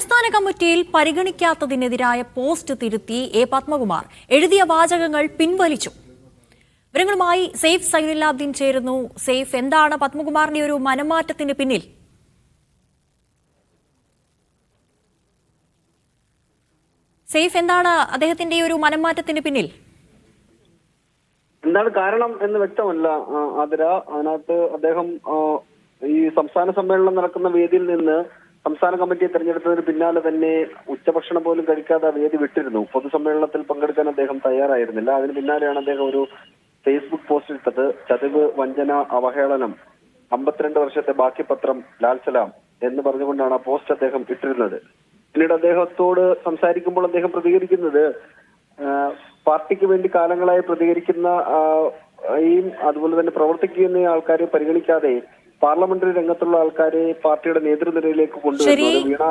സംസ്ഥാന കമ്മിറ്റിയിൽ പരിഗണിക്കാത്തതിനെതിരായ പോസ്റ്റ് തിരുത്തി എ. പത്മകുമാർ എഴുതിയ വാചകങ്ങൾ പിൻവലിച്ചു. വിവരങ്ങളുമായി സെയ്ഫ് സൈനുലാബ്ദീൻ ചേരുന്നു. സെയ്ഫ് എന്താണ് പത്മകുമാറിന്റെ ഒരു മനമാറ്റത്തിന് പിന്നിൽ? സെയ്ഫ് എന്താണ് അദ്ദേഹത്തിന്റെ ഒരു മനംമാറ്റത്തിന് പിന്നിൽ? എന്താണ് കാരണം എന്ന് വ്യക്തമല്ല ആദര അതിനകത്ത് അദ്ദേഹം ഈ സംസ്ഥാന സമ്മേളനം നടക്കുന്ന വേദിയിൽ നിന്ന് സംസ്ഥാന കമ്മിറ്റിയെ തെരഞ്ഞെടുത്തതിന് പിന്നാലെ തന്നെ ഉച്ചഭക്ഷണം പോലും കഴിക്കാതെ വേദി വിട്ടിരുന്നു. പൊതുസമ്മേളനത്തിൽ പങ്കെടുക്കാൻ അദ്ദേഹം തയ്യാറായിരുന്നില്ല. അതിന് പിന്നാലെയാണ് അദ്ദേഹം ഒരു ഫേസ്ബുക്ക് പോസ്റ്റ് ഇട്ടത്. ചതിവ് വഞ്ചന അവഹേളനം അമ്പത്തിരണ്ട് വർഷത്തെ ബാക്കി പത്രം ലാൽ സലാം എന്ന് പറഞ്ഞുകൊണ്ടാണ് ആ പോസ്റ്റ് അദ്ദേഹം ഇട്ടിരുന്നത്. പിന്നീട് അദ്ദേഹത്തോട് സംസാരിക്കുമ്പോൾ അദ്ദേഹം പ്രതികരിക്കുന്നത് പാർട്ടിക്ക് വേണ്ടി കാലങ്ങളായി പ്രതികരിക്കുന്ന അതുപോലെ തന്നെ പ്രവർത്തിക്കുന്ന ആൾക്കാരെ പരിഗണിക്കാതെ പാർലമെന്ററി രംഗത്തുള്ള ആൾക്കാരെ പാർട്ടിയുടെ നേതൃനിരയിലേക്ക് കൊണ്ടുവരുന്നത് വീണ